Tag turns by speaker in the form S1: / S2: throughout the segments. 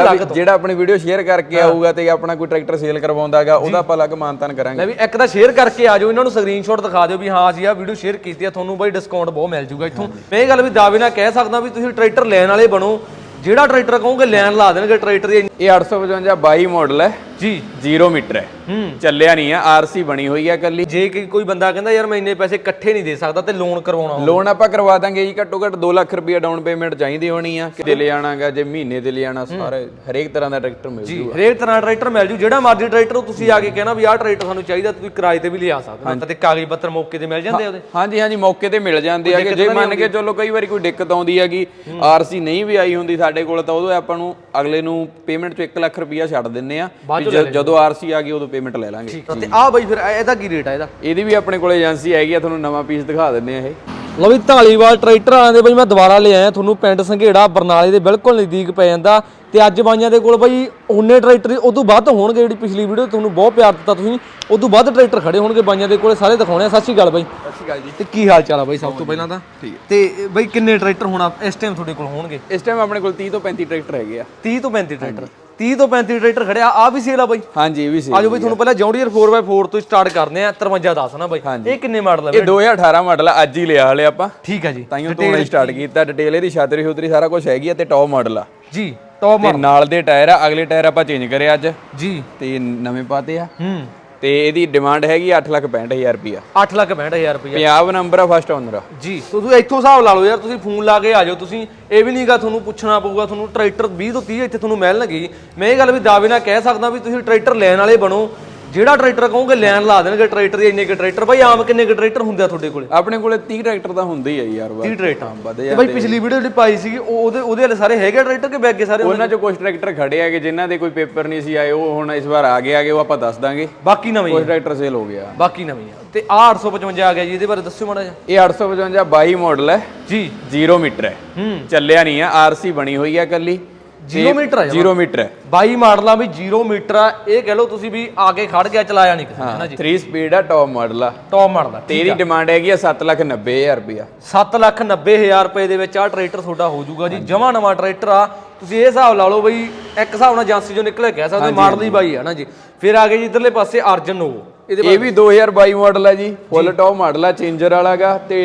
S1: ਲੱਖ ਤੋਂ
S2: ਜਿਹੜਾ ਆਪਣੀ ਵੀਡੀਓ ਸ਼ੇਅਰ ਕਰਕੇ ਆਊਗਾ ਤੇ ਆਪਣਾ ਕੋਈ ਟਰੈਕਟਰ ਸੇਲ ਕਰਵਾਉਂਦਾਗਾ ਉਹਦਾ ਆਪਾਂ ਅਲੱਗ ਮਾਨਤਾਨ ਕਰਾਂਗੇ।
S1: ਲੈ ਵੀ ਇੱਕ ਤਾਂ ਸ਼ੇਅਰ ਕਰਕੇ ਆ ਜਾਓ ਇਹਨਾਂ ਨੂੰ ਸਕਰੀਨਸ਼ਾਟ ਦਿਖਾ ਦਿਓ ਵੀ ਹਾਂ ਜੀ ਆ ਵੀਡੀਓ ਸ਼ੇਅਰ ਕੀਤੀ ਆ ਤੁਹਾਨੂੰ ਬਾਈ ਡਿਸਕਾਊਂਟ ਬਹੁਤ ਮਿਲ ਜੂਗਾ ਇੱਥੋਂ। ਮੈਂ ਇਹ ਗੱਲ ਵੀ ਦਾਅਵੇ ਨਾਲ ਕਹਿ ਸਕਦਾ ਵੀ ਤੁਸੀਂ ਟਰੈਕਟਰ ਲੈਣ ਵਾਲੇ ਬਣੋ ਜਿਹੜਾ ਟਰੈਕਟਰ ਕਹੋਗੇ ਲੈਣ ਲਾ ਦੇਣਗੇ ਟਰੈਕਟਰ
S2: ਇਹ 855 22 ਮਾਡਲ ਹੈ।
S1: ਜੀ।
S2: 0 ਮੀਟਰ ਹੈ। ਚੱਲਿਆ ਨਹੀਂ ਆ ਆਰਸੀ ਬਣੀ ਹੋਈ ਹੈ ਕੱਲੀ
S1: ਜੇ ਕਿ ਕੋਈ ਬੰਦਾ ਕਹਿੰਦਾ ਯਾਰ ਮੈਂ ਇੰਨੇ ਪੈਸੇ ਇਕੱਠੇ ਨਹੀਂ ਦੇ ਸਕਦਾ ਤੇ ਲੋਨ ਕਰਵਾਉਣਾ ਹੋਵੇ।
S2: ਲੋਨ ਆਪਾਂ ਕਰਵਾ ਦਾਂਗੇ ਜੀ ਘੱਟੋ ਘੱਟ 2 ਲੱਖ ਰੁਪਏ ਡਾਊਨ ਪੇਮੈਂਟ ਚਾਹੀਦੀ ਹੋਣੀ ਆ। ਕਿਤੇ ਲੈ ਜਾਣਾਗਾ ਜੇ ਮਹੀਨੇ ਤੇ ਲੈ ਸਾਰੇ ਹਰੇਕ ਤਰ੍ਹਾਂ ਦਾ ਟਰੈਕਟਰ ਮਿਲ
S1: ਜੀ
S2: ਜੂਗਾ।
S1: ਹਰੇਕ ਤਰ੍ਹਾਂ ਦਾ ਟਰੈਕਟਰ ਮਿਲ ਜੂ। ਜਿਹੜਾ ਮਰਜ਼ੀ ਟਰੈਕਟਰ ਤੁਸੀਂ ਆ ਕੇ ਕਹਿਣਾ ਵੀ ਆਹ ਟਰੈਕਟਰ ਸਾਨੂੰ ਚਾਹੀਦਾ ਤੁਸੀਂ ਕਿਰਾਏ ਤੇ ਵੀ ਲਿਆ ਸਕਦੇ ਹੋ। ਤੇ ਕਾਗਜ਼ ਪੱਤਰ ਮੌਕੇ ਤੇ ਮਿਲ ਜਾਂਦੇ ਆ ਉਹਦੇ।
S2: ਹਾਂਜੀ ਹਾਂਜੀ ਮੌਕੇ ਤੇ ਮਿਲ ਜਾਂਦੇ ਆ ਕਿ ਜੇ ਮੰਨ ਕੇ ਚਲੋ ਕਈ ਵਾਰੀ ਕੋਈ ਦਿੱਕਤ ਆਉਂਦੀ ਹੈਗੀ ਆਰਸੀ ਨਹੀਂ ਵੀ ਆਈ ਹੁੰਦੀ ਸਾਡੇ ਕੋਲ ਤਾਂ ਉਦੋਂ ਆਪਾਂ ਨੂੰ ਅਗਲੇ ਨੂੰ ਪੇਮੈਂਟ ਚੋਂ 1 ਲੱਖ ਰੁਪਇਆ ਛੱਡ ਦਿੰਨੇ ਆ ਵੀ ਜਦੋਂ ਆਰਸੀ ਆ। ਗਈ ਉਦੋਂ ਪੇਮੈਂਟ ਲੈ ਲਾਂਗੇ।
S1: ਤੇ ਆਹ ਬਾਈ ਫਿਰ ਇਹਦਾ ਕੀ ਰੇਟ ਆ ਇਹਦਾ?
S2: ਇਹਦੀ ਵੀ ਆਪਣੇ ਕੋਲ ਏਜੰਸੀ ਹੈਗੀ ਆ ਤੁਹਾਨੂੰ ਨਵਾਂ ਪੀਸ ਦਿਖਾ ਦਿੰਨੇ ਆ ਇਹ।
S1: ਲਓ ਵੀ ਢਾਲੀਵਾਲ ਟਰੈਕਟਰ ਆਂਦੇ ਬਈ ਮੈਂ ਦੁਬਾਰਾ ਲੈ ਆਇਆ ਤੁਹਾਨੂੰ ਪਿੰਡ ਸੰਘੇੜਾ ਬਰਨਾਲੇ ਦੇ ਬਿਲਕੁਲ ਨਜ਼ਦੀਕ ਪੈ ਜਾਂਦਾ। ਤੇ ਅੱਜ ਬਾਈਆਂ ਦੇ ਕੋਲ ਬਈ ਉਹਨੇ ਟਰੈਕਟਰ ਉਦੋਂ ਵੱਧ ਹੋਣਗੇ ਜਿਹੜੀ ਪਿਛਲੀ ਵੀਡੀਓ ਤੁਹਾਨੂੰ ਬਹੁਤ ਪਿਆਰ ਦਿੱਤਾ ਤੁਸੀਂ। ਉਦੋਂ ਵੱਧ ਟਰੈਕਟਰ ਖੜੇ ਹੋਣਗੇ ਬਾਈਆਂ ਦੇ ਕੋਲੇ ਸਾਰੇ ਦਿਖਾਉਣੇ ਆ। ਸਤਿ ਸ਼੍ਰੀ ਅਕਾਲ ਬਾਈ।
S2: ਸਤਿ ਸ਼੍ਰੀ ਅਕਾਲ ਜੀ।
S1: ਤੇ ਕੀ ਹਾਲ ਚਾਲ ਆ ਬਾਈ ਸਭ ਤੋਂ ਪਹਿਲਾਂ ਤਾਂ?
S2: ਠੀਕ
S1: ਤੇ ਬਈ ਕਿੰਨੇ ਟਰੈਕਟਰ ਹੁਣ ਇਸ ਟਾਈਮ ਤੁਹਾਡੇ ਕੋਲ ਹੋਣਗੇ?
S2: ਇਸ ਟਾਈਮ ਆਪਣੇ ਕੋਲ 30 ਤੋਂ 35 ਟਰੈਕਟਰ ਹੈਗੇ ਆ।
S1: 30 ਤੋਂ 35 ਟਰੈਕਟਰ 30 ਤੋਂ 35 ਟਰੈਕਟਰ ਖੜਿਆ ਆ ਵੀ ਸੇਲ ਆ ਬਾਈ।
S2: ਹਾਂਜੀ ਇਹ ਵੀ ਸੀ
S1: ਆਜੋ ਬਈ ਤੁਹਾਨੂੰ ਪਹਿਲਾਂ ਜੌਂਡੀਅਰ 4x4 ਤੋਂ ਸਟਾਰਟ ਕਰਦੇ ਆ 53 ਦੱਸ ਨਾ ਬਾਈ। ਇਹ ਕਿੰਨੇ ਮਾਡਲ
S2: ਇਹ 2018 ਮਾਡਲ ਆ ਅੱਜ ਹੀ ਲਿਆ ਹਲੇ ਆਪਾਂ।
S1: ਠੀਕ ਆ ਜੀ।
S2: ਤਾਈਓ ਤੋਂ ਹੀ ਸਟਾਰਟ ਕੀਤਾ ਡਿਟੇਲ ਇਹਦੀ ਛਾਤਰੀ ਛੁਤਰੀ ਸਾਰਾ ਕੁਝ ਹੈਗੀ ਆ ਤੇ ਟੌਪ ਮਾਡਲ ਆ।
S1: ਜੀ ਟੌਪ
S2: ਤੇ ਨਾਲ ਦੇ ਟਾਇਰ ਆ ਅਗਲੇ ਟਾਇਰ ਆਪਾਂ ਚੇਂਜ ਕਰੇ ਅੱਜ।
S1: ਜੀ।
S2: ਤੇ ਨਵੇਂ ਪਾਤੇ ਆ।
S1: ਹੂੰ।
S2: ਤੇ ਇਹਦੀ ਡਿਮਾਂਡ ਹੈਗੀ 865000 ਰੁਪਿਆ
S1: 8 ਲੱਖ 65000 ਰੁਪਏ
S2: ਪੰਜਾਬ ਨੰਬਰ ਆ ਫਸਟ ਓਨਰ ਆ।
S1: ਜੀ ਤੁਸੀਂ ਇੱਥੋਂ ਹਿਸਾਬ ਲਾ ਲਓ ਯਾਰ ਤੁਸੀਂ ਫੋਨ ਲਾ ਕੇ ਆ ਜਾਓ ਤੁਸੀਂ ਇਹ ਵੀ ਨਹੀਂਗਾ ਤੁਹਾਨੂੰ ਪੁੱਛਣਾ ਪਊਗਾ ਤੁਹਾਨੂੰ ਟਰੈਕਟਰ 20 ਤੋਂ 30 ਇੱਥੇ ਤੁਹਾਨੂੰ ਮਿਲਣਗੇ। ਮੈਂ ਇਹ ਗੱਲ ਵੀ ਦਾਅਵੇ ਨਾਲ ਕਹਿ ਸਕਦਾ ਵੀ ਤੁਸੀਂ ਟਰੈਕਟਰ ਲੈਣ ਵਾਲੇ ਬਣੋ ਜਿਹੜਾ ਟਰੈਕਟਰ ਕਹੋਗੇ ਲੈਣ ਲਾ ਦੇਣਗੇ ਟਰੈਕਟਰ ਦੇ ਇੰਨੇ ਕੁ ਟਰੈਕਟਰ। ਬਾਈ ਆਮ ਕਿੰਨੇ ਕੁ ਟਰੈਕਟਰ ਹੁੰਦੇ ਆ ਤੁਹਾਡੇ ਕੋਲੇ?
S2: ਆਪਣੇ ਕੋਲੇ 30 ਟਰੈਕਟਰ ਤਾਂ ਹੁੰਦੇ ਹੀ ਆ ਯਾਰ ਵਾ
S1: 30 ਟਰੈਕਟਰ।
S2: ਵਧੇ
S1: ਤੇ ਬਾਈ ਪਿਛਲੀ ਵੀਡੀਓ ਜਿਹੜੀ ਪਾਈ ਸੀਗੀ ਉਹ ਉਹਦੇ ਉਹਦੇ ਵਾਲੇ ਸਾਰੇ ਹੈਗੇ ਟਰੈਕਟਰ ਕਿ ਬੈਗੇ ਸਾਰੇ
S2: ਉਹਨਾਂ ਚੋਂ ਕੁਝ ਟਰੈਕਟਰ ਖੜੇ ਆਗੇ ਜਿਨ੍ਹਾਂ ਦੇ ਕੋਈ ਪੇਪਰ ਨਹੀਂ ਸੀ ਆਏ ਉਹ ਹੁਣ ਇਸ ਵਾਰ ਆ ਗਏ ਆਗੇ ਉਹ ਆਪਾਂ ਦੱਸ ਦਾਂਗੇ।
S1: ਬਾਕੀ ਨਵੇਂ
S2: ਕੁਝ ਟਰੈਕਟਰ ਸੇਲ ਹੋ ਗਿਆ
S1: ਬਾਕੀ ਨਵੇਂ ਆ। ਤੇ ਆ 855 ਆ ਗਿਆ ਜੀ ਇਹਦੇ ਬਾਰੇ ਦੱਸਿਓ ਮਾੜਾ ਜਿਹਾ।
S2: ਇਹ 855 22 ਮਾਡਲ ਹੈ
S1: ਜੀ।
S2: 0 ਮੀਟਰ ਹੈ।
S1: ਹੂੰ।
S2: ਚੱਲਿਆ ਨਹੀਂ ਆ ਆਰਸੀ ਬਣੀ ਹੋਈ ਆ ਕੱਲੀ
S1: 0 ਮੀਟਰ ਆ
S2: 0 ਮੀਟਰ ਹੈ।
S1: 22 ਮਾਡਲਾਂ ਵੀ 0 ਮੀਟਰ ਆ। ਇਹ ਕਹਿ ਲਓ ਤੁਸੀਂ ਵੀ ਆ ਕੇ ਖੜ ਗਿਆ ਚਲਾਇਆ ਨਹੀਂ ਕਿਸੇ ਨੇ ਨਾ ਜੀ?
S2: 3 ਸਪੀਡ ਆ ਟੌਪ ਮਾਡਲ ਆ।
S1: ਟੌਪ ਮਾਡਲ ਦਾ
S2: ਤੇਰੀ ਡਿਮਾਂਡ ਹੈਗੀ ਆ 790000 ਰੁਪਿਆ
S1: 7 ਲੱਖ 90 ਹਜ਼ਾਰ ਰੁਪਏ ਦੇ ਵਿੱਚ ਆ ਟਰੈਕਟਰ ਤੁਹਾਡਾ ਹੋ ਜਾਊਗਾ ਜੀ। ਜਮਾ ਨਵਾਂ ਟਰੈਕਟਰ ਆ। ਤੁਸੀਂ ਇਹ ਹਿਸਾਬ ਲਾ ਲਓ ਬਈ ਇੱਕ ਹਿਸਾਬ ਨਾਲ ਏਜੰਸੀ ਚੋਂ ਨਿਕਲੇ ਕਹਿ ਸਕਦੇ ਮਾਡਲ ਹੀ ਬਾਈ ਆ ਨਾ ਜੀ? ਫਿਰ ਆ ਗਏ ਜੀ ਇਧਰਲੇ ਪਾਸੇ ਅਰਜਨ ਨੋਵੋ
S2: ਇਹ ਵੀ 2022 ਮਾਡਲ ਹੈ ਜੀ। ਫੁੱਲ ਟੌਪ ਮਾਡਲ ਆ ਚੇਂਜਰ ਵਾਲਾਗਾ ਤੇ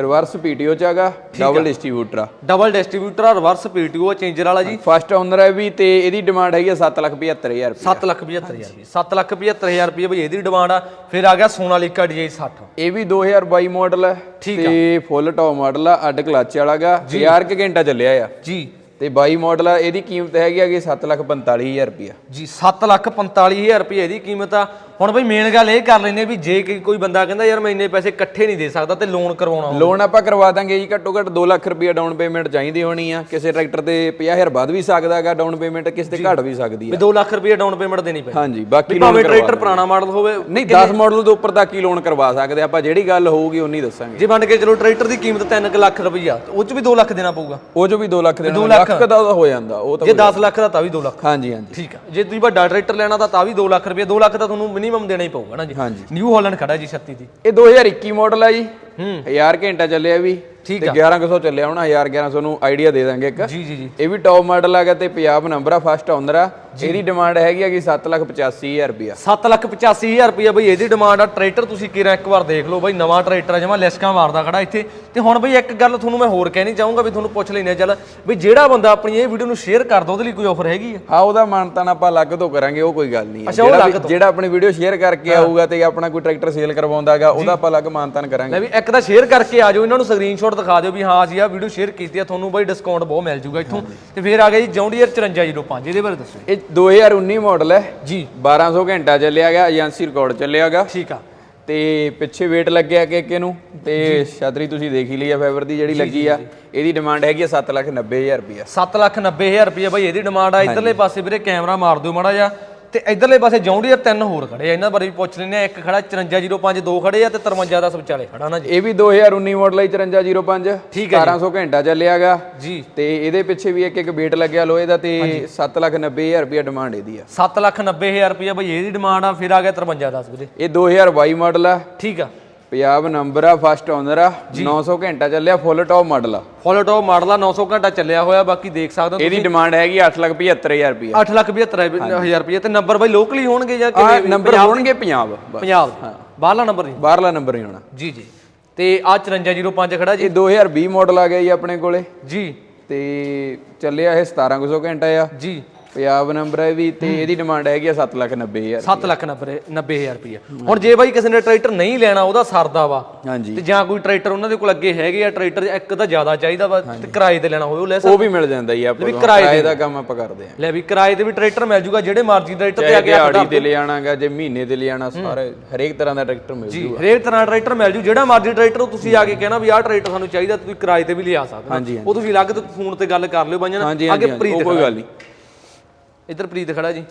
S2: ਰਿਵਰਸ ਪੀਟੀਓ ਚ ਹੈਗਾ ਡਬਲ ਡਿਸਟ੍ਰੀਬਿਊਟਰ ਆ।
S1: ਡਬਲ ਡਿਸਟ੍ਰੀਬਿਊਟਰ ਆ ਰਿਵਰਸ ਪੀਟੀਓ ਚੇਂਜਰ ਵਾਲਾ ਜੀ।
S2: ਫਸਟ ਓਨਰ ਹੈ ਵੀ ਤੇ ਇਹਦੀ ਡਿਮਾਂਡ ਹੈਗੀ ਆ 775000 ਰੁਪਏ
S1: 7 ਲੱਖ 75000 ਰੁਪਏ 7 ਲੱਖ 75000 ਰੁਪਏ ਬਈ ਇਹਦੀ ਡਿਮਾਂਡ ਆ। ਫਿਰ ਆ ਗਿਆ ਸੋਨਾਲੀਕਾ ਡੀਆਈ 60
S2: ਇਹ ਵੀ 2022 ਮਾਡਲ ਹੈ ਤੇ ਫੁੱਲ ਟੌਪ ਮਾਡਲ ਆ ਅੱਡ ਕਲਚ ਵਾਲਾਗਾ 1000 ਕੁ ਘੰਟਾ ਚੱਲਿਆ ਆ।
S1: ਜੀ।
S2: ਤੇ 22 ਮਾਡਲ ਆ ਇਹਦੀ ਕੀਮਤ ਹੈਗੀ ਹੈਗੀ 745000 ਰੁਪਏ
S1: ਜੀ 7 ਲੱਖ 45000 ਰੁਪਏ ਦੀ ਕੀਮਤ ਆ। ਹੁਣ ਬਈ ਮੇਨ ਗੱਲ ਇਹ ਕਰ ਲੈਨੇ ਵੀ ਜੇ ਕੋਈ ਬੰਦਾ ਕਹਿੰਦਾ ਯਾਰ ਮੈਂ ਇੰਨੇ ਪੈਸੇ ਇਕੱਠੇ ਨਹੀਂ ਦੇ ਸਕਦਾ ਤੇ ਲੋਨ ਕਰਵਾਉਣਾ।
S2: ਲੋਨ ਆਪਾਂ ਕਰਵਾ ਦਾਂਗੇ ਜੀ ਘੱਟੋ ਘੱਟ 2 ਲੱਖ ਰੁਪਏ ਡਾਊਨ ਪੇਮੈਂਟ ਚਾਹੀਦੀ ਹੋਣੀ ਆ। ਕਿਸੇ ਟਰੈਕਟਰ ਤੇ 50000 ਵੱਧ ਵੀ ਸਕਦਾ ਹੈਗਾ ਡਾਊਨ ਪੇਮੈਂਟ ਕਿਸੇ ਤੇ ਘੱਟ ਵੀ ਸਕਦੀ
S1: ਵੀ
S2: ਆ
S1: 2 ਲੱਖ ਰੁਪਏ ਡਾਊਨ ਪੇਮੈਂਟ ਦੇਣੀ ਪੈਣੀ
S2: ਹਾਂਜੀ ਬਾਕੀ
S1: ਵੀ
S2: ਲੋਨ ਕਰਵਾ
S1: ਟਰੈਕਟਰ ਪੁਰਾਣਾ ਮਾਡਲ ਹੋਵੇ
S2: ਨਹੀਂ 10 ਮਾਡਲ ਤੋਂ ਉੱਪਰ ਤੱਕ ਹੀ ਲੋਨ ਕਰਵਾ ਸਕਦੇ ਆਪਾਂ ਜਿਹੜੀ ਗੱਲ ਹੋਊਗੀ ਉਨੀ ਦੱਸਾਂਗੇ।
S1: ਜੇ ਮੰਨ ਕੇ ਚਲੋ ਟਰੈਕਟਰ ਦੀ ਕੀਮਤ 3 ਲੱਖ ਰੁਪਈਆ ਤੇ ਉਹ ਚ ਵੀ 2 ਲੱਖ ਦੇਣਾ ਪਊਗਾ।
S2: ਉਹ ਜੋ ਵੀ 2 ਲੱਖ ਦੇਣਾ ਲੱਖ ਦਾ ਤਾਂ ਹੋ ਜਾਂਦਾ ਉਹ ਤਾਂ
S1: ਜੇ 10 ਲੱਖ ਦਾ ਤਾਂ ਵੀ 2 ਲੱਖ।
S2: ਹਾਂਜੀ ਹਾਂਜੀ।
S1: ਠੀਕ ਆ। ਜੇ ਤੁਸੀਂ ਵੱਡਾ ਟਰੈਕਟਰ ਲੈਣਾ ਤਾਂ ਤਾਂ ਵੀ 2 ਲੱਖ ਰੁਪਏ 2 ਲੱਖ ਤਾਂ ਤੁਹਾਨੂੰ ਮਿਨੀਮਮ ਦੇਣਾ ਹੀ ਪਊਗਾ ਨਾ ਜੀ।
S2: ਹਾਂਜੀ।
S1: ਨਿਊ ਹਾਲੈਂਡ ਖੜਾ ਜੀ 36 ਦੀ।
S2: ਇਹ 2021 ਮਾਡਲ ਆ ਜੀ।
S1: ਹੂੰ।
S2: 1000 ਘੰਟਾ ਚੱਲਿਆ ਵੀ।
S1: ਠੀਕ
S2: ਤੇ 1100 ਚੱਲਿਆ ਹੋਣਾ 1000 1100 ਨੂੰ ਆਈਡੀਆ ਦੇ ਦਾਂਗੇ ਇੱਕ।
S1: ਜੀ ਜੀ ਜੀ।
S2: ਇਹ ਵੀ ਟੌਪ ਮਾਡਲ ਹੈਗਾ ਤੇ ਪੰਜਾਬ ਨੰਬਰ ਆ ਫਸਟ ਓਨਰ ਆ। ਇਹਦੀ ਡਿਮਾਂਡ ਹੈਗੀ ਹੈਗੀ 785000 ਰੁਪਿਆ
S1: 7 ਲੱਖ 85000 ਰੁਪਏ ਬਈ ਇਹਦੀ ਡਿਮਾਂਡ ਆ। ਟਰੈਕਟਰ ਤੁਸੀਂ ਕਿਰਾ ਇੱਕ ਵਾਰ ਦੇਖ ਲਓ ਬਈ ਨਵਾਂ ਟਰੈਕਟਰ ਆ ਜਮਾ ਲਿਸਕਾਂ ਮਾਰਦਾ ਖੜਾ ਇੱਥੇ। ਤੇ ਹੁਣ ਬਈ ਇੱਕ ਗੱਲ ਤੁਹਾਨੂੰ ਮੈਂ ਹੋਰ ਕਹਿਣੀ ਚਾਹੂੰਗਾ ਵੀ ਤੁਹਾਨੂੰ ਪੁੱਛ ਲੈਨੇ ਚੱਲ ਵੀ ਜਿਹੜਾ ਬੰਦਾ ਆਪਣੀ ਇਹ ਵੀਡੀਓ ਨੂੰ ਸ਼ੇਅਰ ਕਰਦਾ ਉਹਦੇ ਲਈ ਕੋਈ ਆਫਰ ਹੈਗੀ ਆ?
S2: ਹਾਂ ਉਹਦਾ ਮਾਨਤਾਨ ਆਪਾਂ ਅਲੱਗ ਤੋਂ ਕਰਾਂਗੇ ਉਹ ਕੋਈ ਗੱਲ ਨਹੀਂ ਹੈ। ਜਿਹੜਾ ਜਿਹੜਾ ਆਪਣੀ ਵੀਡੀਓ ਸ਼ੇਅਰ ਕਰਕੇ ਆਊਗਾ ਤੇ ਆਪਣਾ ਕੋਈ ਟਰੈਕਟਰ ਸੇਲ ਕਰਵਾਉਂਦਾਗਾ ਉਹਦਾ ਆਪਾਂ ਅਲੱਗ ਮਾਨਤਾਨ ਕਰਾਂਗੇ।
S1: ਲੈ ਵੀ ਇੱਕ ਤਾਂ ਸ਼ੇਅਰ ਕਰਕੇ ਆ ਜਾਓ ਇਹਨਾਂ ਨੂੰ ਸਕਰੀਨਸ਼ਾਟ ਦਿਖਾ ਦਿਓ ਵੀ ਹਾਂ ਜੀ ਆ ਵੀਡੀਓ ਸ਼ੇਅਰ ਕੀਤੀ ਆ ਤੁਹਾਨੂੰ ਬਈ ਡਿਸਕਾਊਂਟ ਬਹੁਤ ਮਿਲ ਜੂਗਾ ਇੱਥੋਂ। ਤੇ ਫਿਰ ਆ ਗਿਆ ਜੀ ਜੌਂਡੀਅਰ 5405 ਇਹਦੇ ਬਾਰੇ ਦੱਸੋ।
S2: ਇਹ 2019 ਮਾਡਲ ਹੈ।
S1: ਜੀ।
S2: 1200 ਘੰਟਾ ਚੱਲਿਆ ਗਿਆ ਏਜੰਸੀ ਰਿਕਾਰਡ ਚੱਲਿਆਗਾ
S1: ਠੀਕ ਆ।
S2: ਤੇ ਪਿੱਛੇ weight ਲੱਗਿਆ ਕਿ ਕਿ ਨੂੰ ਤੇ ਛਤਰੀ ਤੁਸੀਂ ਦੇਖ ਹੀ ਲਈ ਆ ਫਾਈਬਰ ਦੀ ਜਿਹੜੀ ਲੱਗੀ ਆ। ਇਹਦੀ ਡਿਮਾਂਡ ਹੈਗੀ ਆ 790000 ਰੁਪਿਆ
S1: 7 ਲੱਖ 90000 ਰੁਪਏ ਬਈ ਇਹਦੀ ਡਿਮਾਂਡ ਆ। ਇਧਰਲੇ ਪਾਸੇ ਵੀਰੇ ਕੈਮਰਾ ਮਾਰ ਦਿਓ ਮਾੜਾ ਜਿਹਾ। ਤੇ ਇਧਰਲੇ ਪਾਸੇ ਜੌਂਡੀਅਰ ਤਿੰਨ ਹੋਰ ਖੜੇ ਆ ਇਹਨਾਂ ਬਾਰੇ ਵੀ ਪੁੱਛ ਲੈਂਦੇ ਆ ਇੱਕ ਖੜਾ 5405 ਦੋ ਖੜੇ ਆ ਤੇ 53 ਦਾ ਵਿਚਾਲੇ ਖੜਾ ਨਾ ਜੀ।
S2: ਇਹ ਵੀ 2019 ਮਾਡਲ ਹੈ 5405
S1: ਠੀਕ ਹੈ
S2: 1200 ਘੰਟਾ ਚੱਲਿਆਗਾ।
S1: ਜੀ।
S2: ਤੇ ਇਹਦੇ ਪਿੱਛੇ ਵੀ ਇੱਕ ਇੱਕ weight ਲੱਗਿਆ ਲੋਹੇ ਦਾ ਤੇ 790000 ਰੁਪਿਆ ਡਿਮਾਂਡ ਇਹਦੀ ਆ।
S1: 7 ਲੱਖ 90000 ਰੁਪਏ ਬਈ ਇਹਦੀ ਡਿਮਾਂਡ ਆ ਫਿਰ ਆ ਗਿਆ 53 10 ਵੀਰੇ।
S2: ਇਹ 2022 ਮਾਡਲ ਆ।
S1: ਠੀਕ ਆ।
S2: ਪੰਜਾਬ ਨੰਬਰ ਆ ਫਸਟ ਓਨਰ ਆ। 900 ਘੰਟਾ ਚੱਲਿਆ ਫੁੱਲ ਟੌਪ ਮਾਡਲ ਆ।
S1: ਫੁੱਲ ਟੌਪ ਮਾਡਲ ਆ 900 ਘੰਟਾ ਚੱਲਿਆ ਹੋਇਆ ਬਾਕੀ ਦੇਖ ਸਕਦੇ ਹੋ
S2: ਇਹਦੀ ਡਿਮਾਂਡ ਹੈਗੀ 875000 ਰੁਪਏ
S1: 8 ਲੱਖ 75000 ਰੁਪਏ ਤੇ ਨੰਬਰ ਬਾਈ ਲੋਕਲੀ ਹੋਣਗੇ ਜਾਂ ਕਿਵੇਂ?
S2: ਨੰਬਰ ਹੋਣਗੇ ਪੰਜਾਬ।
S1: ਪੰਜਾਬ ਬਾਹਰਲਾ ਨੰਬਰ ਨਹੀਂ?
S2: ਬਾਹਰਲਾ ਨੰਬਰ ਨਹੀਂ ਹੋਣਾ।
S1: ਜੀ ਜੀ। ਤੇ ਆ 5405 ਖੜਾ ਜੀ।
S2: ਇਹ 2020 ਮਾਡਲ ਆ ਗਿਆ ਜੀ ਆਪਣੇ ਕੋਲੇ।
S1: ਜੀ।
S2: ਤੇ ਚੱਲਿਆ ਇਹ 1700 ਘੰਟਾ ਆ।
S1: ਜੀ।
S2: ਪੰਜਾਬ ਨੰਬਰ ਹੈ ਵੀ ਤੇ ਇਹਦੀ ਡਿਮਾਂਡ ਹੈਗੀ ਆ 790000
S1: 7 ਲੱਖ 90 90000 ਰੁਪਏ ਹੁਣ ਜੇ ਬਾਈ ਕਿਸੇ ਨੇ ਟਰੈਕਟਰ ਨਹੀਂ ਲੈਣਾ ਉਹਦਾ ਸਰਦਾ ਵਾ।
S2: ਹਾਂਜੀ।
S1: ਤੇ ਜਾਂ ਕੋਈ ਟਰੈਕਟਰ ਉਹਨਾਂ ਦੇ ਕੋਲ ਅੱਗੇ ਹੈਗੇ ਆ ਟਰੈਕਟਰ ਇੱਕ ਤਾਂ ਜ਼ਿਆਦਾ ਚਾਹੀਦਾ ਵਾ ਤੇ ਕਿਰਾਏ ਤੇ ਲੈਣਾ ਹੋਵੇ ਉਹ ਲੈ ਸਕਦਾ।
S2: ਉਹ ਵੀ ਮਿਲ ਜਾਂਦਾ ਜੀ ਆਪਾਂ ਨੂੰ।
S1: ਕਿਰਾਏ
S2: ਦਾ ਕੰਮ ਆਪਾਂ ਕਰਦੇ ਆ
S1: ਲੈ ਵੀ ਕਿਰਾਏ ਤੇ ਵੀ ਟਰੈਕਟਰ ਮਿਲ ਜੂਗਾ ਜਿਹੜੇ ਮਰਜ਼ੀ ਟਰੈਕਟਰ ਤੇ ਅੱਗੇ
S2: ਦਿਹਾੜੀ ਤੇ ਲੈ ਆਣਾਗਾ ਜੇ ਮਹੀਨੇ ਤੇ ਲੈ ਆਣਾ ਸਾਰੇ ਹਰੇਕ ਤਰ੍ਹਾਂ ਦਾ ਟਰੈਕਟਰ ਮਿਲ
S1: ਜੀ
S2: ਜੂਗਾ।
S1: ਹਰੇਕ ਤਰ੍ਹਾਂ ਦਾ ਟਰੈਕਟਰ ਮਿਲ ਜੂ ਜਿਹੜਾ ਮਰਜ਼ੀ ਟਰੈਕਟਰ ਉਹ ਤੁਸੀਂ ਆ ਕੇ ਕਹਿਣਾ ਵੀ ਆਹ ਟਰੈਕਟਰ ਸਾਨੂੰ ਚਾਹੀਦਾ ਤੁਸੀਂ ਕਿਰਾਏ ਤੇ ਵੀ ਲਿਆ ਸਕਦੇ ਹੋ। ਉਹ ਤੁਸੀਂ ਅਲੱਗ ਤੋਂ ਫੋਨ ਤੇ ਗੱਲ ਕਰ ਲਿਓ ਬਾਈਆਂ ਨਾਲ ਅੱਗੇ ਪ੍ਰੀਤ
S2: ਕੋਈ ਗੱਲ ਨਹੀਂ।
S1: ਇੱਧਰ ਪ੍ਰੀਤ ਖੜਾ ਜੀ।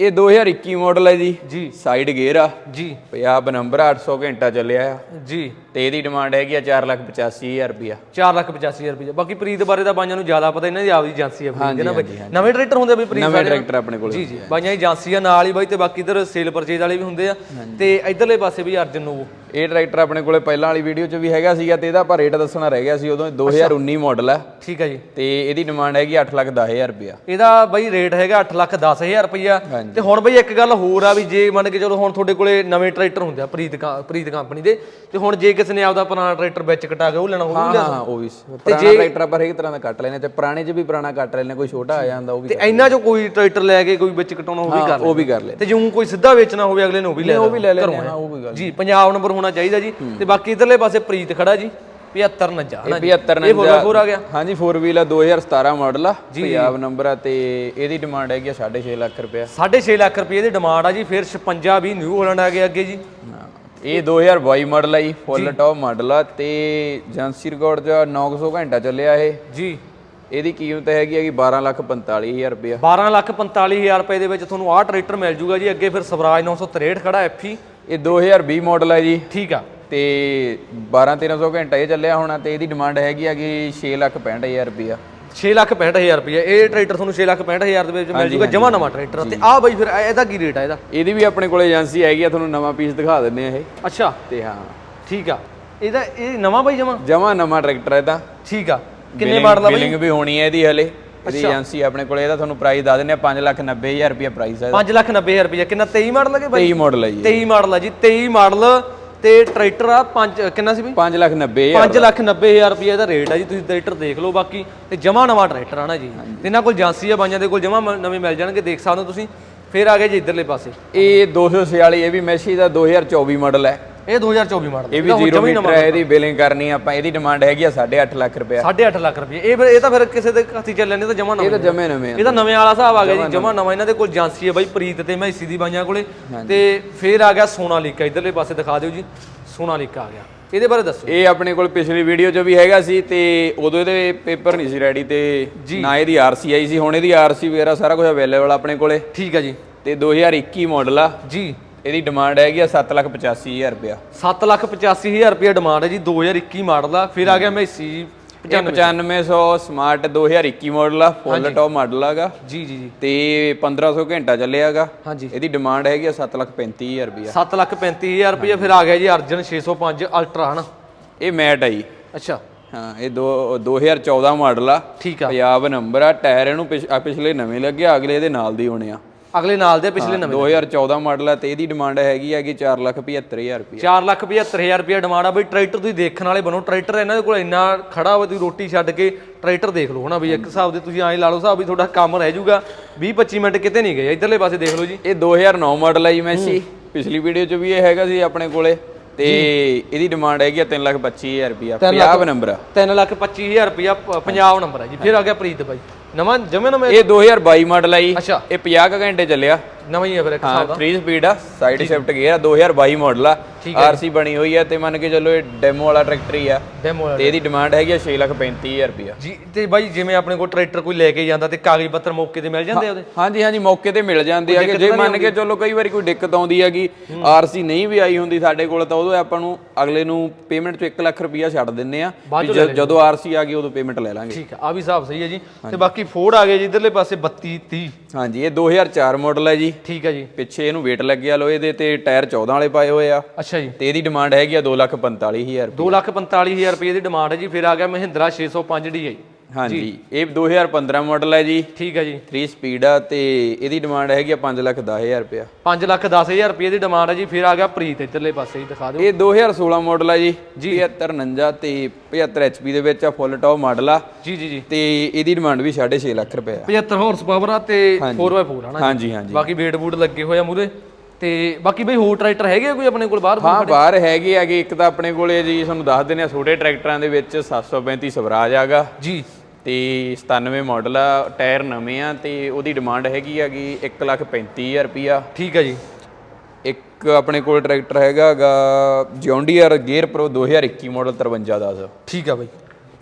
S2: ਇਹ 2021 ਮਾਡਲ ਹੈ ਜੀ।
S1: ਜੀ।
S2: ਸਾਈਡ ਗੇਅਰ ਆ।
S1: ਜੀ।
S2: ਪੰਜਾਬ ਨੰਬਰ 800 ਘੰਟਾ ਚੱਲਿਆ ਆ।
S1: ਜੀ।
S2: ਤੇ ਇਹਦੀ ਡਿਮਾਂਡ ਹੈਗੀ ਆ 485000 ਰੁਪਿਆ
S1: 485000 ਰੁਪਏ ਬਾਕੀ ਪ੍ਰੀਤ ਬਾਰੇ ਤਾਂ ਬਾਈਆਂ ਨੂੰ ਜ਼ਿਆਦਾ ਪਤਾ ਇਹਨਾਂ ਦੀ ਆਪਦੀ ਏਜੰਸੀ ਆ ਪ੍ਰੀਤ ਦੇ ਨਾ ਬਾਈ? ਨਵੇਂ ਟਰੈਕਟਰ ਹੁੰਦੇ ਆ ਬਈ ਪ੍ਰੀਤ
S2: ਨਵੇਂ ਟਰੈਕਟਰ ਆਪਣੇ ਕੋਲ
S1: ਜੀ ਜੀ। ਬਾਈਆਂ ਏਜੰਸੀ ਆ ਨਾਲ ਹੀ ਬਾਈ ਤੇ ਬਾਕੀ ਇਧਰ ਸੇਲ ਪਰਚੇਜ ਵਾਲੇ ਵੀ ਹੁੰਦੇ ਆ। ਤੇ ਇਧਰਲੇ ਪਾਸੇ ਵੀ ਅਰਜਨ ਨੂੰ
S2: ਇਹ ਟਰੈਕਟਰ ਆਪਣੇ ਕੋਲੇ ਪਹਿਲਾਂ ਵਾਲੀ ਵੀਡੀਓ 'ਚ ਵੀ ਹੈਗਾ ਸੀਗਾ ਤੇ ਇਹਦਾ ਆਪਾਂ ਰੇਟ ਦੱਸਣਾ ਰਹਿ ਗਿਆ ਸੀ ਉਦੋਂ 2019 ਮਾਡਲ ਆ।
S1: ਠੀਕ ਹੈ ਜੀ।
S2: ਤੇ ਇਹਦੀ ਡਿਮਾਂਡ ਹੈਗੀ 810000 ਰੁਪਿਆ
S1: ਇਹਦਾ ਬਾਈ ਰੇਟ ਹੈਗਾ 8 ਲੱਖ 10000 ਰੁਪਈਆ ਤੇ ਹੁਣ ਬਈ ਇੱਕ ਗੱਲ ਹੋਰ ਆ ਵੀ ਜੇ ਮੰਨ ਕੇ ਚਲੋ ਹੁਣ ਤੁਹਾਡੇ ਕੋਲੇ ਨਵੇਂ ਟਰੈਕਟਰ ਹੁੰਦੇ ਆ ਪ੍ਰੀਤ ਪ੍ਰੀਤ ਕੰਪਨੀ ਦੇ ਤੇ ਹੁਣ ਜੇ ਕਿਸੇ ਨੇ ਆਪਦਾ ਪੁਰਾਣਾ ਟਰੈਕਟਰ ਵਿੱਚ ਕਟਾ ਕੇ ਉਹ ਲੈਣਾ ਹੋਊ
S2: ਹਾਂ ਹਾਂ ਉਹ ਵੀ ਪੁਰਾਣਾ ਟਰੈਕਟਰ ਆਪਾਂ ਹਰੇਕ ਤਰ੍ਹਾਂ ਦਾ ਕੱਟ ਲੈਨੇ ਤੇ ਪੁਰਾਣੇ 'ਚ ਵੀ ਪੁਰਾਣਾ ਕੱਟ ਲੈਨੇ ਕੋਈ ਛੋਟਾ ਆ ਜਾਂਦਾ ਉਹ ਵੀ
S1: ਤੇ ਇੰਨਾ ਚੋਂ ਕੋਈ ਟਰੈਕਟਰ ਲੈ ਕੇ ਕੋਈ ਵਿੱਚ ਕਟਾਉਣਾ ਉਹ ਵੀ ਕਰ
S2: ਉਹ ਵੀ ਕਰ ਲੈ
S1: ਤੇ ਜੇ ਕੋਈ ਸਿੱਧਾ ਵੇਚਣਾ ਹੋਵੇ ਅਗਲੇ ਨੂੰ ਉਹ ਵੀ ਲੈ
S2: ਉਹ ਵੀ ਲੈ ਲੈਣੇ
S1: ਘਰੋਂ
S2: ਹਾਂ ਉਹ ਕੋਈ ਗੱਲ
S1: ਜੀ ਪੰਜਾਬ ਨੰਬਰ ਹੋਣਾ ਚਾਹੀਦਾ ਜੀ। ਤੇ ਬਾਕੀ ਇਧਰਲੇ ਪਾਸੇ ਪ੍ਰੀਤ ਖੜਾ ਜੀ 75 ਨੱਜਾ ਹਨਾ ਜੀ।
S2: 75
S1: ਇਹ ਫੋਰ ਫੋਰ ਆ ਗਿਆ।
S2: ਹਾਂਜੀ 4 ਵੀਲ ਆ 2017 ਮਾਡਲ ਆ ਪੰਜਾਬ ਨੰਬਰ ਆ ਤੇ ਇਹਦੀ ਡਿਮਾਂਡ ਹੈਗੀ ਆ 6.5 ਲੱਖ ਰੁਪਇਆ।
S1: 6.5 ਲੱਖ ਰੁਪਏ ਦੀ ਡਿਮਾਂਡ ਆ ਜੀ ਫਿਰ 56 ਵੀ ਨਿਊ ਹਾਲੈਂਡ ਆ ਗਿਆ ਅੱਗੇ ਜੀ।
S2: ਇਹ 2022 ਮਾਡਲ ਆ ਜੀ ਫੁੱਲ ਟੌਪ ਮਾਡਲ ਆ ਤੇ ਏਜੰਸੀ ਰਿਕਾਰਡ ਚ 900 ਘੰਟਾ ਚੱਲਿਆ ਇਹ।
S1: ਜੀ।
S2: ਇਹਦੀ ਕੀਮਤ ਹੈਗੀ ਹੈਗੀ 12 ਲੱਖ 45000 ਰੁਪਇਆ।
S1: 12 ਲੱਖ 45000 ਰੁਪਏ ਦੇ ਵਿੱਚ ਤੁਹਾਨੂੰ ਆਹ ਟਰੈਕਟਰ ਮਿਲ ਜੂਗਾ ਜੀ। ਅੱਗੇ ਫਿਰ ਸਵਰਾਜ 963 ਖੜਾ ਐਫਈ
S2: ਇਹ 2020 ਮਾਡਲ ਹੈ ਜੀ।
S1: ਠੀਕ ਆ।
S2: ਤੇ 12 1300 ਘੰਟਾ ਇਹ ਚੱਲਿਆ ਹੋਣਾ ਤੇ ਇਹਦੀ ਡਿਮਾਂਡ ਹੈਗੀ ਹੈਗੀ 6 ਲੱਖ 65000 ਰੁਪਇਆ।
S1: 6 ਲੱਖ 65000 ਰੁਪਏ ਇਹ ਟਰੈਕਟਰ ਤੁਹਾਨੂੰ 6 ਲੱਖ 65000 ਦੇ ਵਿੱਚ ਮਿਲ ਜੂਗਾ ਜਮਾ ਨਵਾਂ ਟਰੈਕਟਰ। ਤੇ ਆਹ ਬਈ ਫਿਰ ਇਹ- ਇਹਦਾ ਕੀ ਰੇਟ ਆ ਇਹਦਾ?
S2: ਇਹਦੀ ਵੀ ਆਪਣੇ ਕੋਲ ਏਜੰਸੀ ਹੈਗੀ ਆ ਤੁਹਾਨੂੰ ਨਵਾਂ ਪੀਸ ਦਿਖਾ ਦਿੰਦੇ ਆ ਇਹ।
S1: ਅੱਛਾ।
S2: ਤੇ ਹਾਂ।
S1: ਠੀਕ ਆ। ਇਹਦਾ ਇਹ ਨਵਾਂ ਬਈ ਜਮਾ?
S2: ਜਮਾ ਨਵਾਂ ਟਰੈਕਟਰ ਤਾਂ
S1: ਠੀਕ ਆ। ਕਿੰਨੇ ਮਾਡਲ ਆ ਬਈ?
S2: ਬਿਲਿੰਗ ਵੀ ਹੋਣੀ ਹੈ ਇਹਦੀ ਹਲੇ। ਇਹਦੀ ਏਜੰਸੀ ਆਪਣੇ ਕੋਲ ਇਹਦਾ ਤੁਹਾਨੂੰ ਪ੍ਰਾਈਸ ਦੱਸ ਦਿੰਦੇ ਆ 5 ਲੱਖ 90000 ਰੁਪਇਆ ਪ੍ਰਾਈਸ ਹੈ
S1: 5 ਲੱਖ 90000 ਰੁਪਏ ਕਿੰਨਾ? 23 ਮਾਡਲ ਹੈ ਬਈ?
S2: 23 ਮਾਡਲ ਹੈ ਜੀ।
S1: 23 ਮਾਡਲ ਆ ਜੀ। 23 ਮਾਡਲ ਤੇ ਟਰੈਕਟਰ ਆ 5 ਕਿੰਨਾ ਸੀ ਬਈ?
S2: 5 ਲੱਖ 90000
S1: 5 ਲੱਖ 90000 ਰੁਪਏ ਇਹਦਾ ਰੇਟ ਆ ਜੀ। ਤੁਸੀਂ ਟਰੈਕਟਰ ਦੇਖ ਲਓ ਬਾਕੀ। ਤੇ ਜਮਾ ਨਵਾਂ ਟਰੈਕਟਰ ਆ ਨਾ ਜੀ। ਤੇ ਇਹਨਾਂ ਕੋਲ ਏਜੰਸੀ ਆ ਬਾਈਆਂ ਦੇ ਕੋਲ ਜਮਾ ਨਵੇਂ ਮਿਲ ਜਾਣਗੇ। ਦੇਖ ਸਕਦੇ ਹੋ ਤੁਸੀਂ। ਫਿਰ ਆ ਗਏ ਜੀ ਇਧਰਲੇ ਪਾਸੇ।
S2: ਇਹ 246 ਇਹ ਵੀ ਮੈਸੀ ਦਾ 2024 ਮਾਡਲ ਹੈ।
S1: ਇਹ 2024 ਮਾਡਲ
S2: ਇਹ ਵੀ 0 ਮੀਟਰ ਹੈ ਇਹਦੀ ਬਿਲਿੰਗ ਕਰਨੀ ਆਪਾਂ ਇਹਦੀ ਡਿਮਾਂਡ ਹੈਗੀ ਆ 8.5 ਲੱਖ ਰੁਪਇਆ।
S1: 8.5 ਲੱਖ ਰੁਪਏ ਇਹ ਫਿਰ ਇਹ ਤਾਂ ਫਿਰ ਕਿਸੇ ਦੇ ਹੱਥੀ ਚੱਲੇ ਨੇ ਤਾਂ ਜਮਾ
S2: ਇਹ
S1: ਨਵਾਂ
S2: ਤਾਂ ਜਮੇ ਨਵੇਂ
S1: ਇਹ ਤਾਂ ਨਵੇਂ ਵਾਲਾ ਹਿਸਾਬ ਆ ਗਿਆ ਜੀ ਜਮਾ ਨਵਾਂ। ਇਹਨਾਂ ਦੇ ਕੋਲ ਏਜੰਸੀ ਹੈ ਬਾਈ ਪ੍ਰੀਤ ਤੇ ਮੈਸੀ ਦੀ ਬਾਈਆਂ ਕੋਲੇ। ਤੇ ਫਿਰ ਆ ਗਿਆ ਸੋਨਾਲੀਕਾ ਇਧਰਲੇ ਪਾਸੇ ਦਿਖਾ ਦਿਓ ਜੀ। ਸੋਨਾਲੀਕਾ ਆ ਗਿਆ। ਇਹਦੇ ਬਾਰੇ ਦੱਸੋ।
S2: ਇਹ ਆਪਣੇ ਕੋਲ ਪਿਛਲੀ ਵੀਡੀਓ 'ਚ ਵੀ ਹੈਗਾ ਸੀ ਤੇ ਉਦੋਂ ਇਹਦੇ ਪੇਪਰ ਨਹੀਂ ਸੀ ਰੈਡੀ ਤੇ ਨਾ ਇਹਦੀ ਆਰਸੀ ਆਈ ਸੀ ਹੁਣ ਇਹਦੀ ਆਰਸੀ ਵਗੈਰਾ ਸਾਰਾ ਕੁਝ ਅਵੇਲੇਬਲ ਆਪਣੇ ਕੋਲੇ।
S1: ਠੀਕ ਆ ਜੀ।
S2: ਤੇ 2021 ਮਾਡਲ ਆ।
S1: ਜੀ।
S2: ਇਹਦੀ ਡਿਮਾਂਡ ਹੈਗੀ ਆ 785000 ਰੁਪਇਆ।
S1: 7 ਲੱਖ 85000 ਰੁਪਏ ਡਿਮਾਂਡ ਹੈ ਜੀ 2021 ਮਾਡਲ ਆ ਫਿਰ ਆ ਗਿਆ ਮੈਸੀ ਜੀ
S2: ਇਹ 9500 ਸਮਾਰਟ 2021 ਮਾਡਲ ਆ ਫੁੱਲ ਟੌਪ ਮਾਡਲ ਆਗਾ।
S1: ਜੀ ਜੀ ਜੀ।
S2: ਤੇ 1500 ਘੰਟਾ ਚੱਲਿਆਗਾ।
S1: ਹਾਂਜੀ।
S2: ਇਹਦੀ ਡਿਮਾਂਡ ਹੈਗੀ ਆ 735000 ਰੁਪਇਆ।
S1: 7 ਲੱਖ 35000 ਰੁਪਏ ਫਿਰ ਆ ਗਿਆ ਜੀ ਅਰਜਨ 605 ਅਲਟਰਾ ਹਨਾ?
S2: ਇਹ ਮੈਟ ਆ ਜੀ।
S1: ਅੱਛਾ।
S2: ਹਾਂ ਇਹ ਦੋ 2014 ਮਾਡਲ ਆ।
S1: ਠੀਕ ਆ।
S2: ਪੰਜਾਬ ਨੰਬਰ ਆ ਟਾਇਰ ਇਹਨੂੰ ਪਿਛਲੇ ਨਵੇਂ ਲੱਗੇ ਅਗਲੇ ਇਹਦੇ ਨਾਲ ਦੀ ਹੋਣੇ ਆ।
S1: ਅਗਲੇ ਨਾਲ ਦੇ ਪਿਛਲੇ ਨਵੇਂ
S2: 2014 ਮਾਡਲ ਆ ਤੇ ਇਹਦੀ ਡਿਮਾਂਡ ਹੈਗੀ ਹੈਗੀ 475000 ਰੁਪਇਆ
S1: 4 ਲੱਖ 75000 ਰੁਪਏ ਡਿਮਾਂਡ ਆ ਬਈ ਟਰੈਕਟਰ ਤੁਸੀਂ ਦੇਖਣ ਵਾਲੇ ਬਣੋ। ਟਰੈਕਟਰ ਇਹਨਾਂ ਦੇ ਕੋਲ ਇੰਨਾ ਖੜਾ ਵਾ ਤੁਸੀਂ ਰੋਟੀ ਛੱਡ ਕੇ ਟਰੈਕਟਰ ਦੇਖ ਲਓ ਹਨਾ ਬਈ। ਇੱਕ ਹਿਸਾਬ ਦੇ ਤੁਸੀਂ ਐਂ ਲਾ ਲਓ ਹਿਸਾਬ ਵੀ ਤੁਹਾਡਾ ਕੰਮ ਰਹਿ ਜਾਊਗਾ। 20 25 ਮਿੰਟ ਕਿਤੇ ਨਹੀਂ ਗਏ ਇਧਰਲੇ ਪਾਸੇ ਦੇਖ ਲਓ ਜੀ।
S2: ਇਹ 2009 ਮਾਡਲ ਆ ਜੀ ਮੈਸੀ ਪਿਛਲੀ ਵੀਡੀਓ 'ਚ ਵੀ ਇਹ ਹੈਗਾ ਸੀ ਆਪਣੇ ਕੋਲੇ। ਤੇ ਇਹਦੀ ਡਿਮਾਂਡ ਹੈਗੀ ਆ 325000 ਰੁਪਇਆ ਪੰਜਾਬ ਨੰਬਰ ਆ।
S1: 3 ਲੱਖ 25000 ਰੁਪਇਆ ਪ- ਪੰਜਾਬ ਨੰਬਰ ਹੈ ਜੀ। ਫਿਰ ਆ ਗਿਆ ਪ੍ਰੀਤ ਬਾਈ। ਨਵਾਂ ਜਮੇ ਨਵੇਂ
S2: ਇਹ 2022 ਮਾਡਲ ਆ ਜੀ।
S1: ਅੱਛਾ।
S2: ਇਹ 50 ਕੁ ਘੰਟੇ ਚੱਲਿਆ।
S1: ਨਵਾਂ ਹੀ ਹੈ ਫਿਰ ਇੱਕ
S2: ਹਾਂ
S1: ਹਿਸਾਬ ਦਾ।
S2: 3 ਸਪੀਡ ਆ ਸਾਈਡ ਸ਼ਿਫਟ ਗੇਅਰ ਆ 2022 ਮਾਡਲ ਆ।
S1: ਠੀਕ
S2: ਆਰਸੀ ਬਣੀ ਹੋਈ ਆ ਤੇ ਮੰਨ ਕੇ ਚੱਲੋ ਇਹ ਡੈਮੋ ਵਾਲਾ ਟਰੈਕਟਰ ਹੀ ਆ।
S1: ਡੈਮੋ
S2: ਤੇ ਇਹਦੀ ਡਿਮਾਂਡ ਹੈਗੀ ਆ 635000 ਰੁਪਇਆ।
S1: ਜੀ ਤੇ ਬਾਈ ਜਿਵੇਂ ਆਪਣੇ ਕੋਲ ਟਰੈਕਟਰ ਕੋਈ ਲੈ ਕੇ ਜਾਂਦਾ ਤੇ ਕਾਗਜ਼ ਪੱਤਰ ਮੌਕੇ ਤੇ ਮਿਲ ਜਾਂਦੇ ਆ ਉਹਦੇ?
S2: ਹਾਂਜੀ ਹਾਂਜੀ ਮੌਕੇ ਤੇ ਮਿਲ ਜਾਂਦੇ ਆ ਕਿ ਜੇ ਮੰਨ ਕੇ ਚੱਲੋ ਕਈ ਵਾਰੀ ਕੋਈ ਦਿੱਕਤ ਆਉਂਦੀ ਹੈਗੀ ਆਰਸੀ ਨਹੀਂ ਵੀ ਆਈ ਹੁੰਦੀ ਸਾਡੇ ਕੋਲ ਤਾਂ ਉਦੋਂ ਆਪਾਂ ਨੂੰ ਅਗਲੇ ਨੂੰ ਪੇਮੈਂਟ ਚ 1 ਲੱਖ ਰੁਪਇਆ ਛੱਡ ਦਿੰਨੇ ਆ ਵੀ ਜ- ਜਦੋਂ ਆਰਸੀ ਆ ਗਈ ਉਦੋਂ ਪੇਮੈਂਟ ਲੈ ਲਾਂਗੇ।
S1: ਠੀਕ ਆ ਆ ਵੀ ਹਿਸਾਬ ਸਹੀ ਹੈ ਜੀ। ਤੇ ਬਾਕੀ ਫੋਰਡ ਆ ਗਏ ਜੀ ਇਧਰਲੇ ਪਾਸੇ 32 30
S2: ਹਾਂਜੀ ਇਹ 2004 ਮਾਡਲ ਹੈ ਜੀ।
S1: ਠੀਕ ਹੈ ਜੀ।
S2: ਪਿੱਛੇ ਇਹਨੂੰ weight ਲੱਗਿਆ ਲੋਹੇ ਦੇ ਤੇ ਟਾਇਰ 14 ਵਾਲੇ ਪਾਏ ਹੋਏ ਆ।
S1: ਅੱਛਾ ਜੀ।
S2: ਤੇ ਇਹਦੀ ਡਿਮਾਂਡ ਹੈਗੀ ਆ 245000 ਰੁਪਏ।
S1: 245000 ਰੁਪਏ ਦੀ ਡਿਮਾਂਡ ਹੈ ਜੀ। ਫਿਰ ਆ ਗਿਆ ਮਹਿੰਦਰਾ 605 DI
S2: ਹਾਂਜੀ ਇਹ 2015 ਮਾਡਲ ਹੈ ਜੀ।
S1: ਠੀਕ ਹੈ ਜੀ।
S2: 3 ਸਪੀਡ ਆ ਤੇ ਇਹਦੀ ਡਿਮਾਂਡ ਹੈਗੀ ਆ 510000 ਰੁਪਏ
S1: 5 ਲੱਖ 10000 ਰੁਪਏ ਦੀ ਡਿਮਾਂਡ ਹੈ ਜੀ ਫਿਰ ਆ ਗਿਆ ਪ੍ਰੀਤ ਇੱਧਰਲੇ ਪਾਸੇ ਹੀ ਦਿਖਾ ਦਿਓ।
S2: ਇਹ 2016 ਮਾਡਲ ਆ ਜੀ। 7549 ਤੇ 75 HP ਦੇ ਵਿੱਚ ਆ ਫੁੱਲ ਟੌਪ ਮਾਡਲ ਆ।
S1: ਜੀ ਜੀ ਜੀ।
S2: ਤੇ ਇਹਦੀ ਡਿਮਾਂਡ ਵੀ 6.5 ਲੱਖ ਰੁਪਏ ਆ
S1: 75 ਹਾਰਸ ਪਾਵਰ ਆ ਤੇ 4x4 ਆ ਨਾ
S2: ਹਾਂਜੀ ਹਾਂਜੀ।
S1: ਬਾਕੀ ਵੇਟ ਬੂਟ ਲੱਗੇ ਹੋਏ ਆ ਮੂਰੇ ਤੇ ਬਾਕੀ ਬਈ ਹੋਰ ਟਰੈਕਟਰ ਹੈਗੇ ਆ ਕੋਈ ਆਪਣੇ ਕੋਲ ਬਾਹਰ?
S2: ਹਾਂ ਬਾਹਰ ਹੈਗੇ ਆਗੇ ਇੱਕ ਤਾਂ ਆਪਣੇ ਕੋਲੇ ਜੀ ਤੁਹਾਨੂੰ ਦੱਸ ਦਿੰਦੇ ਆ ਛੋਟੇ ਟਰੈਕਟਰਾਂ ਦੇ ਵਿੱਚ 735 ਸਵਰਾਜ ਆਗਾ।
S1: ਜੀ।
S2: ਤੇ 97 ਮਾਡਲ ਆ ਟਾਇਰ ਨਵੇਂ ਆ ਤੇ ਉਹਦੀ ਡਿਮਾਂਡ ਹੈਗੀ ਆਗੀ 135000 ਰੁਪਿਆ
S1: ਠੀਕ ਹੈ ਜੀ।
S2: ਇੱਕ ਆਪਣੇ ਕੋਲ tractor ਹੈਗਾਗਾ John Deere gear pro 2021 model 5310
S1: ਠੀਕ ਆ ਬਈ।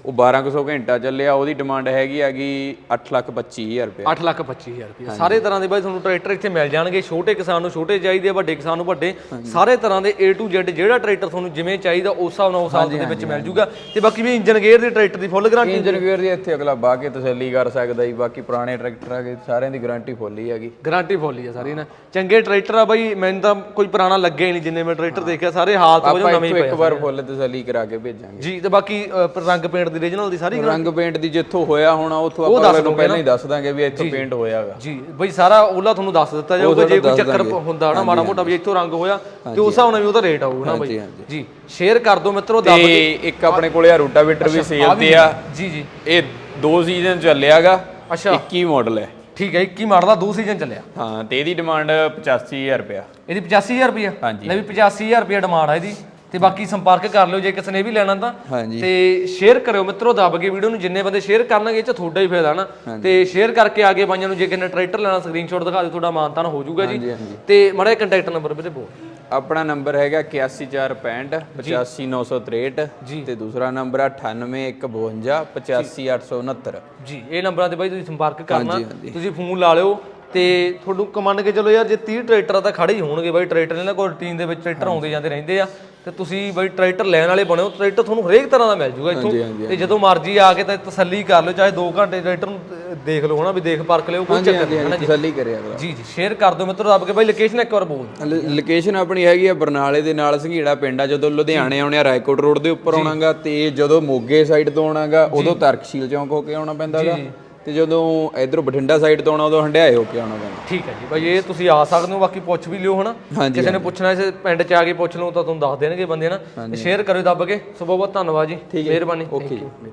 S2: ਉਹ 1200 ਘੰਟਾ ਚੱਲਿਆ ਉਹਦੀ ਡਿਮਾਂਡ ਹੈਗੀ ਆਗੀ 825000 ਰੁਪਏ
S1: 8 ਲੱਖ 25000 ਰੁਪਏ ਸਾਰੇ ਤਰ੍ਹਾਂ ਦੇ ਬਾਈ ਤੁਹਾਨੂੰ ਟਰੈਕਟਰ ਇੱਥੇ ਮਿਲ ਜਾਣਗੇ ਛੋਟੇ ਕਿਸਾਨ ਨੂੰ ਛੋਟੇ ਚਾਹੀਦੇ ਆ ਵੱਡੇ ਕਿਸਾਨ ਨੂੰ ਵੱਡੇ। ਸਾਰੇ ਤਰ੍ਹਾਂ ਦੇ A to Z ਜਿਹੜਾ ਟਰੈਕਟਰ ਤੁਹਾਨੂੰ ਜਿਵੇਂ ਚਾਹੀਦਾ ਉਸ ਹਿਸਾਬ ਨਾਲ ਉਸ ਹਿਸਾਬ ਦੇ ਵਿੱਚ ਮਿਲ ਜੂਗਾ। ਤੇ ਬਾਕੀ ਵੀ ਇੰਜਨ ਗੇਅਰ ਦੀ ਟਰੈਕਟਰ ਦੀ ਫੁੱਲ ਗਾਰੰਟੀ
S2: ਇੰਜਨ ਗੇਅਰ ਦੀ ਇੱਥੇ ਅਗਲਾ ਬਾਹ ਕੇ ਤਸੱਲੀ ਕਰ ਸਕਦਾ ਜੀ ਬਾਕੀ ਪੁਰਾਣੇ ਟਰੈਕਟਰ ਆਗੇ ਸਾਰਿਆਂ ਦੀ ਗਾਰੰਟੀ ਫੁੱਲ ਹੀ ਹੈਗੀ।
S1: ਗਾਰੰਟੀ ਫੁੱਲ ਹੀ ਆ ਸਾਰੀ ਨਾ। ਚੰਗੇ ਟਰੈਕਟਰ ਆ ਬਾਈ ਮੈਨੂੰ ਤਾਂ ਕੋਈ ਪੁਰਾਣਾ ਲੱਗਿਆ ਹੀ ਨਹੀਂ ਜਿੰਨੇ ਮੈਂ ਟਰੈਕਟਰ ਦੇਖਿਆ ਸਾਰੇ ਹਾਲਤ ਵਜੋਂ ਨਵੇਂ ਹੀ ਪਏ
S2: ਇੱਕ ਵਾਰ ਫੁੱਲ ਤਸੱਲੀ ਕਰਾ ਕੇ ਭੇਜਾਂਗੇ।
S1: ਜੀ ਤੇ ਬਾਕੀ ਰੰਗ ਪੇਂਟ ਦੀ ਰੀਜਨਲ ਦੀ ਸਾਰੀ
S2: ਰੰਗ ਪੇਂਟ ਦੀ ਜਿੱਥੋਂ ਹੋਇਆ ਹੋਣਾ ਉੱਥੋਂ ਆਪਾਂ ਅਗਲੇ ਨੂੰ ਪਹਿਲਾਂ ਹੀ ਦੱਸ ਦਾਂਗੇ ਵੀ ਇੱਥੋਂ ਪੇਂਟ ਹੋਇਆਗਾ।
S1: ਜੀ ਬਈ ਸਾਰਾ ਉਹਲਾ ਤੁਹਾਨੂੰ ਦੱਸ ਦਿੱਤਾ ਜਾਊਗਾ ਜੇ ਕੋਈ ਚੱਕਰ ਹੁੰਦਾ ਨਾ ਮਾੜਾ ਮੋਟਾ ਵੀ ਇੱਥੋਂ ਰੰਗ ਹੋਇਆ ਤੇ ਉਸ ਹਿਸਾਬ ਨਾਲ ਵੀ ਉਹਦਾ ਰੇਟ ਆਊਗਾ ਨਾ ਬਈ। ਜੀ ਸ਼ੇਅਰ ਕਰ ਦਿਓ ਮਿੱਤਰੋ ਦੱਬ
S2: ਤੇ ਇੱਕ ਆਪਣੇ ਕੋਲੇ ਆ ਰੂਟਾਵੇਟਰ ਵੀ ਸੇਲ ਤੇ ਆ।
S1: ਜੀ ਜੀ।
S2: ਇਹ ਦੋ ਸੀਜ਼ਨ ਚੱਲਿਆਗਾ
S1: ਅੱਛਾ।
S2: 21 ਮਾਡਲ ਹੈ।
S1: ਠੀਕ ਹੈ 21 ਮਾਡਲ ਦਾ ਦੋ ਸੀਜ਼ਨ ਚੱਲਿਆ।
S2: ਹਾਂ ਤੇ ਇਹਦੀ ਡਿਮਾਂਡ 85000 ਰੁਪਇਆ।
S1: ਇਹਦੀ 85000 ਰੁਪਿਆ। ਲੈ ਵੀ 85000 ਰੁਪਿਆ ਡਿਮਾਂਡ ਆ ਇਹਦੀ। ਤੇ ਬਾਕੀ ਸੰਪਰਕ ਕਰ ਲਿਓ ਜੇ ਕਿਸੇ ਨੇ ਵੀ ਲੈਣਾ ਤਾਂ।
S2: ਹਾਂਜੀ।
S1: ਤੇ ਸ਼ੇਅਰ ਕਰਿਓ ਮਿੱਤਰੋ ਦੱਬ ਕੇ ਵੀਡੀਓ ਨੂੰ ਜਿੰਨੇ ਬੰਦੇ ਸ਼ੇਅਰ ਕਰਨਗੇ ਇਹ ਚ ਤੁਹਾਡਾ ਹੀ ਫਾਇਦਾ ਨਾ। ਤੇ ਸ਼ੇਅਰ ਕਰਕੇ ਆਗੇ ਬਾਈਆਂ ਨੂੰ ਜੇ ਕਿਸੇ ਨੇ ਟਰੈਕਟਰ ਲੈਣਾ ਸਕਰੀਨਸ਼ੋਟ ਦਿਖਾ ਦਿਓ ਤੁਹਾਡਾ ਮਾਨਤਾਨ ਹੋ ਜਾਊਗਾ ਜੀ। ਤੇ ਮਾੜਾ ਕੰਟੈਕਟ ਨੰਬਰ ਵੀਰੇ ਬੋਲ।
S2: ਆਪਣਾ ਨੰਬਰ ਹੈਗਾ 8145 85963 ਤੇ ਦੂਸਰਾ ਨੰਬਰ ਆ 9815 85869
S1: ਜੀ ਇਹ ਨੰਬਰਾਂ ਤੇ ਬਾਈ ਤੁਸੀਂ ਸੰਪਰਕ ਕਰਨਾ ਤੁਸੀਂ ਫੋਨ ਲਾ ਲਿਓ ਤੇ ਤੁਹਾਨੂੰ ਕਮੰਡ ਕੇ ਚਲੋ ਯਾਰ ਜੇ 30 ਟਰੈਕਟਰ ਤਾਂ ਖੜੇ ਹੀ ਹੋਣਗੇ ਬਾਈ। ਟਰੈਕਟਰ ਇਹਨਾਂ ਕੋਲ ਰੂਟੀਨ ਦੇ ਵਿੱਚ ਟਰੈਕਟਰ ਆਉਂਦੇ ਜਾਂਦੇ ਰਹਿੰਦੇ ਆ। ਤੇ ਤੁਸੀਂ ਬਾਈ ਟਰੈਕਟਰ ਲੈਣ ਵਾਲੇ ਬਣਿਓ ਟਰੈਕਟਰ ਤੁਹਾਨੂੰ ਹਰੇਕ ਤਰ੍ਹਾਂ ਦਾ ਮਿਲ ਜੂਗਾ ਇੱਥੋਂ। ਤੇ ਜਦੋਂ ਮਰਜ਼ੀ ਆ ਕੇ ਤਾਂ ਤਸੱਲੀ ਕਰ ਲਿਓ ਚਾਹੇ 2 ਘੰਟੇ ਟਰੈਕਟਰ ਨੂੰ ਦੇਖ ਲਓ ਹਨਾ ਵੀ ਦੇਖ ਪਰਖ ਲਿਓ ਕੋਈ ਚੱਕਰ ਨਹੀਂ ਹਨਾ
S2: ਤਸੱਲੀ ਕਰਿਆ ਅਗਲਾ
S1: ਜੀ ਜੀ ਸ਼ੇਅਰ ਕਰ ਦਿਓ ਮਿੱਤਰੋ ਦੱਬ ਕੇ ਬਾਈ ਲੋਕੇਸ਼ਨ ਇੱਕ ਵਾਰ ਬੋਲ
S2: ਲੋਕੇਸ਼ਨ ਆਪਣੀ ਹੈਗੀ ਆ ਬਰਨਾਲੇ ਦੇ ਨਾਲ ਸੰਘੀੜਾ ਪਿੰਡ ਆ ਜਦੋਂ ਲੁਧਿਆਣੇ ਆਉਣੇ ਆ ਰਾਏਕੋਟ ਰੋਡ ਦੇ ਉੱਪਰ ਆਉਣਾਗਾ ਤੇ ਜਦੋਂ ਮੋਗੇ ਸਾਈਡ ਤੋਂ ਆਉਣਾਗਾ ਉਦੋਂ ਤਰਕਸ਼ੀਲ ਚੌਂਕ ਹੋ ਕੇ ਆਉਣਾ ਪੈਂਦਾਗਾ। ਤੇ ਜਦੋਂ ਇਧਰੋਂ ਬਠਿੰਡਾ ਸਾਈਡ ਤੋਂ ਆਉਣਾ ਉਦੋਂ ਹੰਡਿਆਏ ਹੋ ਕੇ ਆਉਣਾ
S1: ਠੀਕ ਹੈ ਜੀ ਬਾਈ ਇਹ ਤੁਸੀਂ ਆ ਸਕਦੇ ਹੋ ਬਾਕੀ ਪੁੱਛ ਵੀ ਲਿਓ ਹਨਾ। ਕਿਸੇ ਨੇ ਪੁੱਛਣਾ ਇਸ ਪਿੰਡ 'ਚ ਆ ਕੇ ਪੁੱਛ ਲਓ ਤਾਂ ਤੁਹਾਨੂੰ ਦੱਸ ਦੇਣਗੇ ਬੰਦੇ ਨਾ ਸ਼ੇਅਰ ਕਰਿਓ ਦੱਬ ਕੇ। ਸੋ ਬਹੁਤ ਬਹੁਤ ਧੰਨਵਾਦ ਜੀ। ਮਿਹਰਬਾਨੀ।
S2: Okay
S1: you.